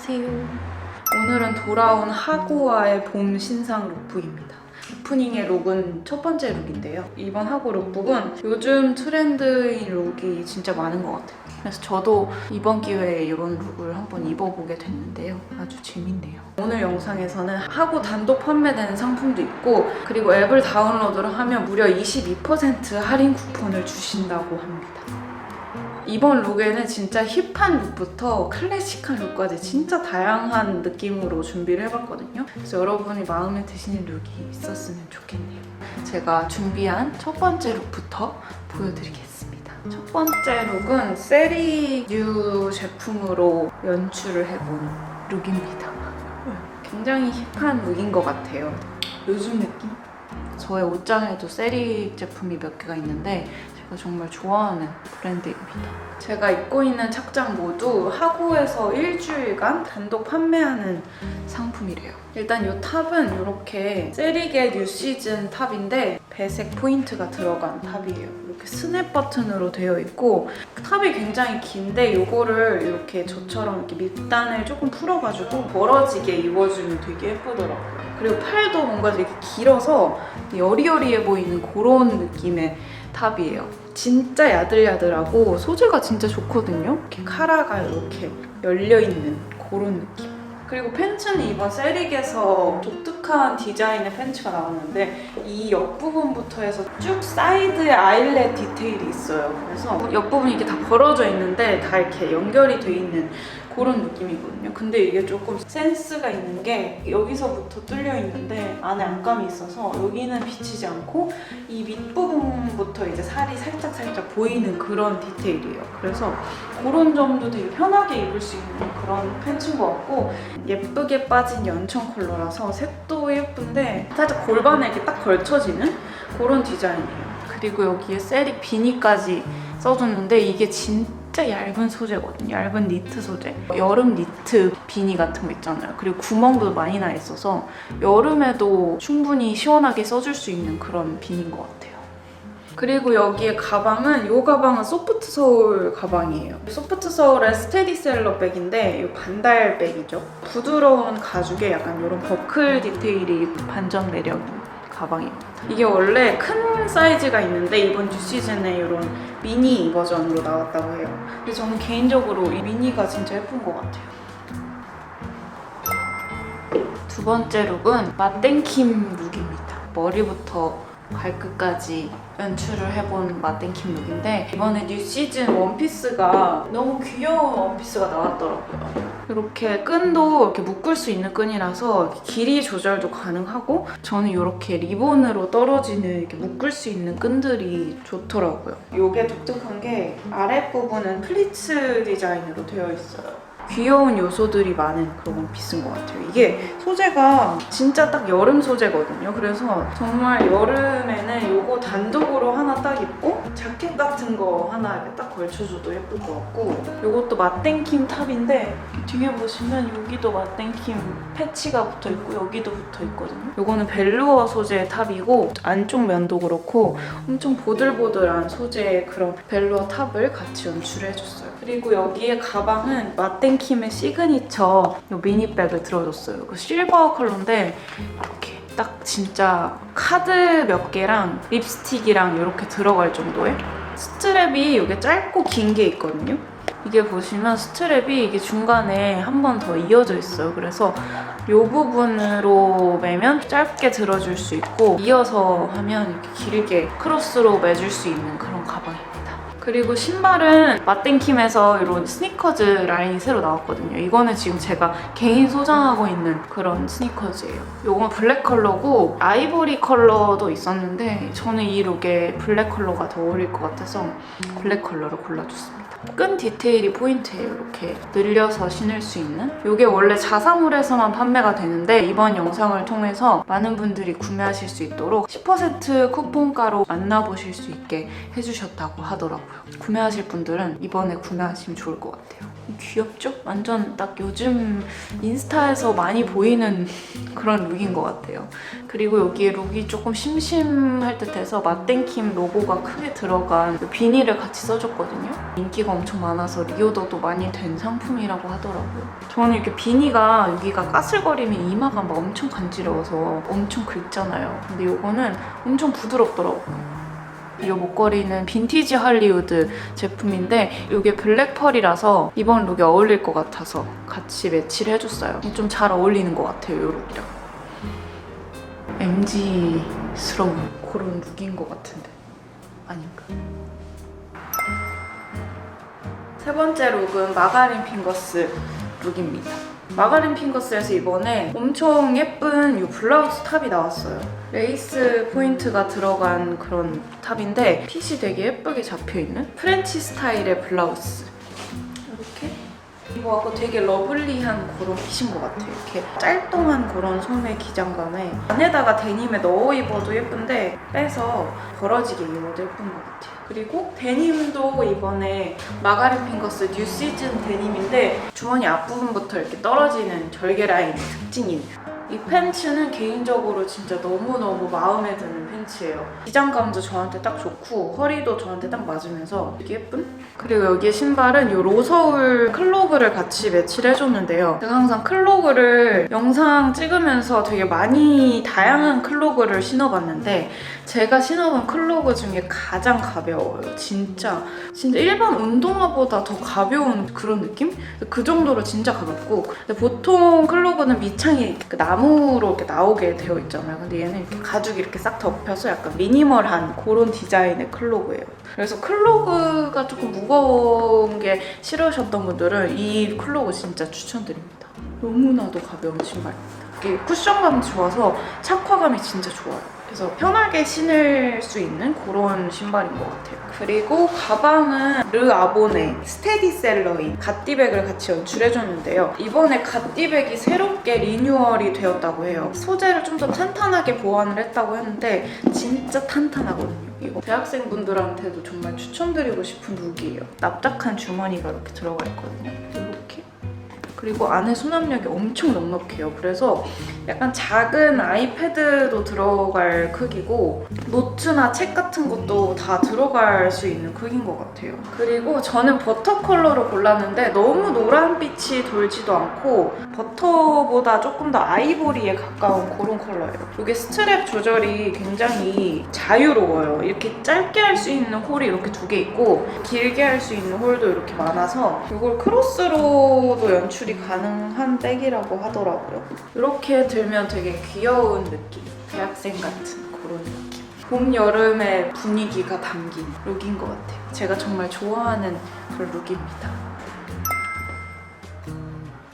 안녕하세요. 오늘은 돌아온 하고와의 봄 신상 룩북입니다. 오프닝의 룩은 첫 번째 룩인데요. 이번 하고 룩북은 요즘 트렌드인 룩이 진짜 많은 것 같아요. 그래서 저도 이번 기회에 이런 룩을 한번 입어보게 됐는데요. 아주 재밌네요. 오늘 영상에서는 하고 단독 판매되는 상품도 있고 그리고 앱을 다운로드를 하면 무려 22% 할인 쿠폰을 주신다고 합니다. 이번 룩에는 진짜 힙한 룩부터 클래식한 룩까지 진짜 다양한 느낌으로 준비를 해봤거든요. 그래서 여러분이 마음에 드시는 룩이 있었으면 좋겠네요. 제가 준비한 첫 번째 룩부터 보여드리겠습니다. 첫 번째 룩은 세리뉴 제품으로 연출을 해본 룩입니다. 굉장히 힙한 룩인 것 같아요. 요즘 느낌? 저의 옷장에도 세리 제품이 몇 개가 있는데 정말 좋아하는 브랜드입니다. 제가 입고 있는 착장 모두 하고에서 일주일간 단독 판매하는 상품이래요. 일단 이 탑은 이렇게 세리게 뉴 시즌 탑인데 배색 포인트가 들어간 탑이에요. 이렇게 스냅 버튼으로 되어 있고 탑이 굉장히 긴데 이거를 이렇게 저처럼 이렇게 밑단을 조금 풀어가지고 벌어지게 입어주면 되게 예쁘더라고요. 그리고 팔도 뭔가 되게 길어서 여리여리해 보이는 그런 느낌의 탑이에요. 진짜 야들야들하고 소재가 진짜 좋거든요. 이렇게 카라가 이렇게 열려있는 그런 느낌. 그리고 팬츠는 이번 세릭에서 독특한 디자인의 팬츠가 나왔는데 이 옆부분부터 해서 쭉 사이드에 아일렛 디테일이 있어요. 그래서 옆부분이 이렇게 다 벌어져 있는데 다 이렇게 연결이 돼 있는 그런 느낌이거든요. 근데 이게 조금 센스가 있는 게 여기서부터 뚫려 있는데 안에 안감이 있어서 여기는 비치지 않고 이 밑부분부터 이제 살이 살짝 살짝 보이는 그런 디테일이에요. 그래서 그런 점도 되게 편하게 입을 수 있는 그런 팬츠인 것 같고 예쁘게 빠진 연청 컬러라서 색도 예쁜데 살짝 골반에 이렇게 딱 걸쳐지는 그런 디자인이에요. 그리고 여기에 세리 비니까지 써줬는데 이게 진짜 얇은 소재거든요. 얇은 니트 소재. 여름 니트 비니 같은 거 있잖아요. 그리고 구멍도 많이 나 있어서 여름에도 충분히 시원하게 써줄 수 있는 그런 비니인 것 같아요. 그리고 여기에 가방은 이 가방은 소프트 소울 가방이에요. 소프트 소울의 스테디셀러 백인데 이 반달 백이죠. 부드러운 가죽에 약간 이런 버클 디테일이 반전 매력인 가방입니다. 이게 원래 큰 사이즈가 있는데 이번 뉴 시즌에 이런 미니 버전으로 나왔다고 해요. 근데 저는 개인적으로 이 미니가 진짜 예쁜 것 같아요. 두 번째 룩은 맛땡킴 룩입니다. 머리부터 발끝까지 연출을 해본 맛땡킴 룩인데 이번에 뉴 시즌 원피스가 너무 귀여운 원피스가 나왔더라고요. 이렇게 끈도 이렇게 묶을 수 있는 끈이라서 길이 조절도 가능하고 저는 이렇게 리본으로 떨어지는 이렇게 묶을 수 있는 끈들이 좋더라고요. 이게 독특한 게 아랫부분은 플리츠 디자인으로 되어 있어요. 귀여운 요소들이 많은 그런 원피스인 것 같아요. 이게 소재가 진짜 딱 여름 소재거든요. 그래서 정말 여름에는 이거 단독으로 하나 딱 입고 자켓 같은 거 하나 딱 걸쳐줘도 예쁠 것 같고 이것도 맛땡킴 탑인데 뒤에 보시면 여기도 맛땡킴 패치가 붙어 있고 여기도 붙어 있거든요. 이거는 벨루어 소재의 탑이고 안쪽 면도 그렇고 엄청 보들보들한 소재의 그런 벨루어 탑을 같이 연출해줬어요. 그리고 여기에 가방은 맛땡 킴의 시그니처 이 미니백을 들어줬어요. 그 실버 컬러인데 이렇게 딱 진짜 카드 몇 개랑 립스틱이랑 이렇게 들어갈 정도의 스트랩이 이게 짧고 긴 게 있거든요. 이게 보시면 스트랩이 이게 중간에 한 번 더 이어져 있어요. 그래서 이 부분으로 매면 짧게 들어줄 수 있고 이어서 하면 이렇게 길게 크로스로 매줄 수 있는 그런 가방입니다. 그리고 신발은 맛땡킴에서 이런 스니커즈 라인이 새로 나왔거든요. 이거는 지금 제가 개인 소장하고 있는 그런 스니커즈예요. 이건 블랙 컬러고 아이보리 컬러도 있었는데 저는 이 룩에 블랙 컬러가 더 어울릴 것 같아서 블랙 컬러를 골라줬습니다. 끈 디테일이 포인트예요. 이렇게 늘려서 신을 수 있는. 이게 원래 자사몰에서만 판매가 되는데 이번 영상을 통해서 많은 분들이 구매하실 수 있도록 10% 쿠폰가로 만나보실 수 있게 해주셨다고 하더라고요. 구매하실 분들은 이번에 구매하시면 좋을 것 같아요. 귀엽죠? 완전 딱 요즘 인스타에서 많이 보이는 그런 룩인 것 같아요. 그리고 여기에 룩이 조금 심심할 듯해서 맛땡킴 로고가 크게 들어간 그 비닐을 같이 써줬거든요. 인기가 엄청 많아서 리오더도 많이 된 상품이라고 하더라고요. 저는 이렇게 비니가 여기가 까슬거리면 이마가 막 엄청 간지러워서 엄청 긁잖아요. 근데 이거는 엄청 부드럽더라고요. 이 목걸이는 빈티지 할리우드 제품인데 이게 블랙펄이라서 이번 룩에 어울릴 것 같아서 같이 매치를 해줬어요. 좀 잘 어울리는 것 같아요, 이 룩이랑. MG스러운 그런 룩인 것 같은데 아닌가? 세 번째 룩은 마가린 핑거스 룩입니다. 마가린 핑거스에서 이번에 엄청 예쁜 이 블라우스 탑이 나왔어요. 레이스 포인트가 들어간 그런 탑인데 핏이 되게 예쁘게 잡혀있는 프렌치 스타일의 블라우스. 이렇게 이거 하고 되게 러블리한 그런 핏인 것 같아요. 이렇게 짤뚱한 그런 소매 기장감에 안에다가 데님에 넣어 입어도 예쁜데 빼서 벌어지게 입어도 예쁜 것 같아요. 그리고 데님도 이번에 마가린 핑거스 뉴 시즌 데님인데 주머니 앞부분부터 이렇게 떨어지는 절개 라인이 특징인 이 팬츠는 개인적으로 진짜 너무너무 마음에 드는 팬츠예요. 기장감도 저한테 딱 좋고 허리도 저한테 딱 맞으면서 되게 예쁜? 그리고 여기에 신발은 이 로서울 클로그를 같이 매치를 해줬는데요. 제가 항상 클로그를 영상 찍으면서 되게 많이 다양한 클로그를 신어봤는데 제가 신어본 클로그 중에 가장 가벼워요. 진짜 진짜 일반 운동화보다 더 가벼운 그런 느낌? 그 정도로 진짜 가볍고 근데 보통 클로그는 밑창이 그 나무로 이렇게 나오게 되어 있잖아요. 근데 얘는 이렇게 가죽이 이렇게 싹 덮여서 약간 미니멀한 그런 디자인의 클로그예요. 그래서 클로그가 조금 무거운 게 싫으셨던 분들은 이 클로그 진짜 추천드립니다. 너무나도 가벼운 신발입니다. 이게 쿠션감도 좋아서 착화감이 진짜 좋아요. 그래서 편하게 신을 수 있는 그런 신발인 것 같아요. 그리고 가방은 르 아보네 스테디셀러인 갓디백을 같이 연출해줬는데요. 이번에 갓디백이 새롭게 리뉴얼이 되었다고 해요. 소재를 좀 더 탄탄하게 보완을 했다고 했는데 진짜 탄탄하거든요. 이거 대학생분들한테도 정말 추천드리고 싶은 룩이에요. 납작한 주머니가 이렇게 들어가 있거든요. 그리고 안에 수납력이 엄청 넉넉해요. 그래서 약간 작은 아이패드도 들어갈 크기고 노트나 책 같은 것도 다 들어갈 수 있는 크기인 것 같아요. 그리고 저는 버터 컬러로 골랐는데 너무 노란빛이 돌지도 않고 버터보다 조금 더 아이보리에 가까운 그런 컬러예요. 이게 스트랩 조절이 굉장히 자유로워요. 이렇게 짧게 할 수 있는 홀이 이렇게 두 개 있고 길게 할 수 있는 홀도 이렇게 많아서 이걸 크로스로도 연출 이 가능한 백이라고 하더라고요. 이렇게 들면 되게 귀여운 느낌. 대학생 같은 그런 느낌. 봄, 여름의 분위기가 담긴 룩인 것 같아요. 제가 정말 좋아하는 그런 룩입니다.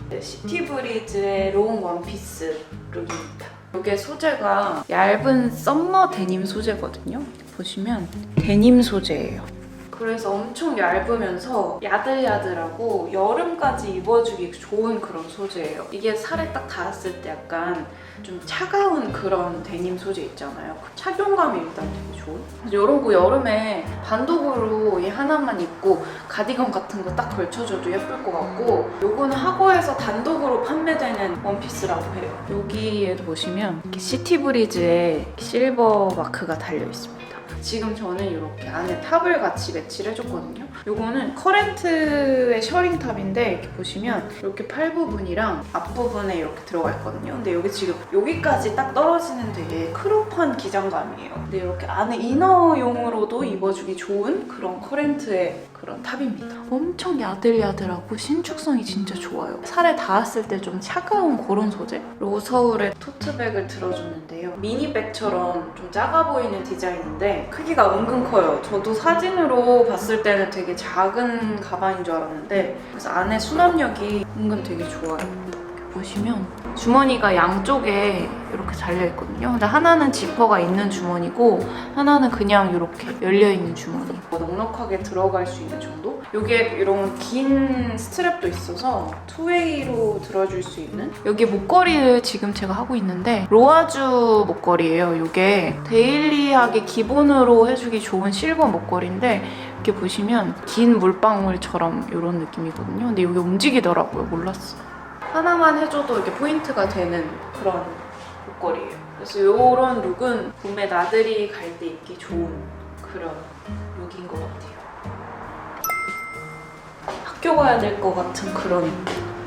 네, 시티브리즈의 롱 원피스 룩입니다. 이게 소재가 얇은 썸머 데님 소재거든요. 보시면 데님 소재예요. 그래서 엄청 얇으면서 야들야들하고 여름까지 입어주기 좋은 그런 소재예요. 이게 살에 딱 닿았을 때 약간 좀 차가운 그런 데님 소재 있잖아요. 그 착용감이 일단 되게 좋은. 이런 거 여름에 반독으로 얘 하나만 입고 가디건 같은 거 딱 걸쳐줘도 예쁠 것 같고 요거는 하고에서 단독으로 판매되는 원피스라고 해요. 여기에도 보시면 이렇게 시티브리즈에 실버 마크가 달려 있습니다. 지금 저는 이렇게 안에 탑을 같이 매치를 해줬거든요. 요거는 커렌트의 셔링 탑인데 이렇게 보시면 이렇게 팔 부분이랑 앞 부분에 이렇게 들어가 있거든요. 근데 여기 지금 여기까지 딱 떨어지는 되게 크롭한 기장감이에요. 근데 이렇게 안에 이너용으로도 입어주기 좋은 그런 커렌트의 그런 탑입니다. 엄청 야들야들하고 신축성이 진짜 좋아요. 살에 닿았을 때 좀 차가운 그런 소재? 로서울의 토트백을 들어줬는데요. 미니백처럼 좀 작아 보이는 디자인인데 크기가 은근 커요. 저도 사진으로 봤을 때는 되게 작은 가방인 줄 알았는데 그래서 안에 수납력이 은근 되게 좋아요. 이렇게 보시면 주머니가 양쪽에 이렇게 잘려 있거든요. 근데 하나는 지퍼가 있는 주머니고 하나는 그냥 이렇게 열려 있는 주머니. 뭐 넉넉하게 들어갈 수 있는 정도? 여기에 이런 긴 스트랩도 있어서 투웨이로 들어줄 수 있는 여기 목걸이를 지금 제가 하고 있는데 로아주 목걸이에요. 이게 데일리하게 기본으로 해주기 좋은 실버 목걸이인데 이렇게 보시면 긴 물방울처럼 이런 느낌이거든요. 근데 이게 움직이더라고요. 몰랐어. 하나만 해줘도 이렇게 포인트가 되는 그런 목걸이에요. 그래서 이런 룩은 봄에 나들이 갈 때 입기 좋은 그런 룩인 것 같아요. 학교 가야 될 것 같은 그런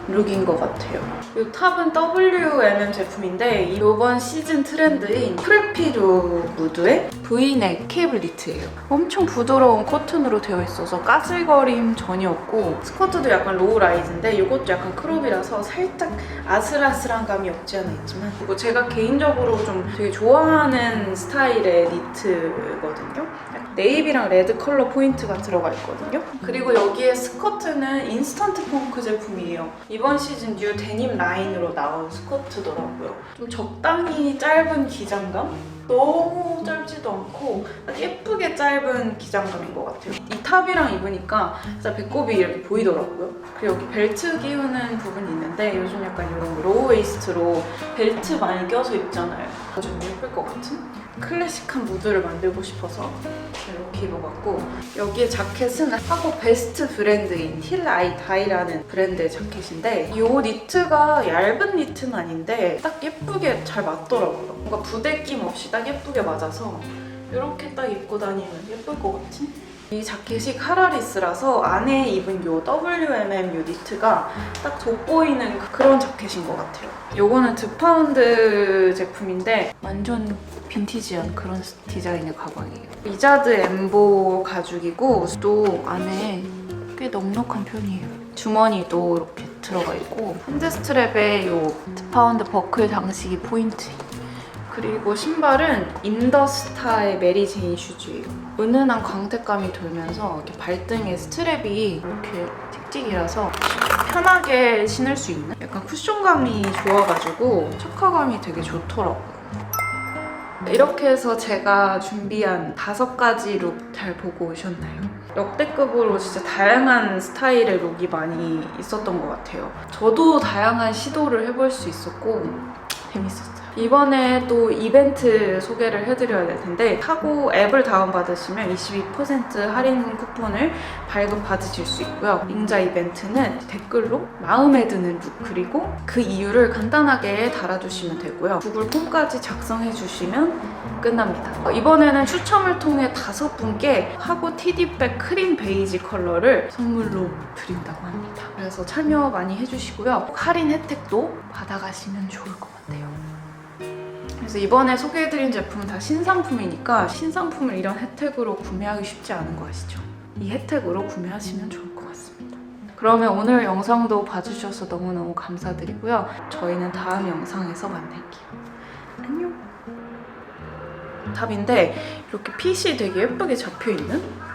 룩인 것 같아요. 이 탑은 WMM 제품인데 이번 시즌 트렌드인 프레피루 무드의 V넥 케이블 니트예요. 엄청 부드러운 코튼으로 되어 있어서 까슬거림 전혀 없고 스커트도 약간 로우 라이즈인데 이것도 약간 크롭이라서 살짝 아슬아슬한 감이 없지 않아 있지만 그리고 제가 개인적으로 좀 되게 좋아하는 스타일의 니트거든요. 네이비랑 레드 컬러 포인트가 들어가 있거든요. 그리고 여기에 스커트는 인스턴트 펑크 제품이에요. 이번 시즌 뉴 데님 라인으로 나온 스커트더라고요. 좀 적당히 짧은 기장감? 너무 짧지도 않고 예쁘게 짧은 기장감인 것 같아요. 이 탑이랑 입으니까 진짜 배꼽이 이렇게 보이더라고요. 그리고 여기 벨트 끼우는 부분이 있는데 요즘 약간 이런 로우 웨이스트로 벨트 많이 껴서 입잖아요. 좀 예쁠 것 같은? 클래식한 무드를 만들고 싶어서 이렇게 입어봤고 여기에 자켓은 하고 베스트 브랜드인 힐 아이 다이라는 브랜드의 자켓인데 이 니트가 얇은 니트는 아닌데 딱 예쁘게 잘 맞더라고요. 뭔가 부대낌 없이 딱 예쁘게 맞아서 이렇게 딱 입고 다니면 예쁠 것 같은? 이 자켓이 카라리스라서 안에 입은 요 WMM 요 니트가 딱 돋보이는 그런 자켓인 것 같아요. 요거는 드파운드 제품인데 완전 빈티지한 그런 디자인의 가방이에요. 리자드 엠보 가죽이고 또 안에 꽤 넉넉한 편이에요. 주머니도 이렇게 들어가 있고 핸드 스트랩에 요 드파운드 버클 장식이 포인트. 그리고 신발은 인더스타의 메리 제인 슈즈예요. 은은한 광택감이 돌면서 이렇게 발등에 스트랩이 이렇게 틱틱이라서 편하게 신을 수 있는 약간 쿠션감이 좋아가지고 척화감이 되게 좋더라고요. 이렇게 해서 제가 준비한 다섯 가지 룩 잘 보고 오셨나요? 역대급으로 진짜 다양한 스타일의 룩이 많이 있었던 것 같아요. 저도 다양한 시도를 해볼 수 있었고 재밌었어요. 이번에 또 이벤트 소개를 해드려야 될 텐데 하고 앱을 다운받으시면 22% 할인 쿠폰을 발급 받으실 수 있고요. 인자 이벤트는 댓글로 마음에 드는 룩 그리고 그 이유를 간단하게 달아주시면 되고요. 구글 폼까지 작성해 주시면 끝납니다. 어, 이번에는 추첨을 통해 다섯 분께 하고 티디백 크림 베이지 컬러를 선물로 드린다고 합니다. 그래서 참여 많이 해주시고요. 할인 혜택도 받아가시면 좋을 것 같아요. 그래서 이번에 소개해드린 제품은 다 신상품이니까 신상품을 이런 혜택으로 구매하기 쉽지 않은 거 아시죠? 이 혜택으로 구매하시면 좋을 것 같습니다. 그러면 오늘 영상도 봐주셔서 너무너무 감사드리고요. 저희는 다음 영상에서 만날게요. 안녕! 탑인데 이렇게 핏이 되게 예쁘게 잡혀있는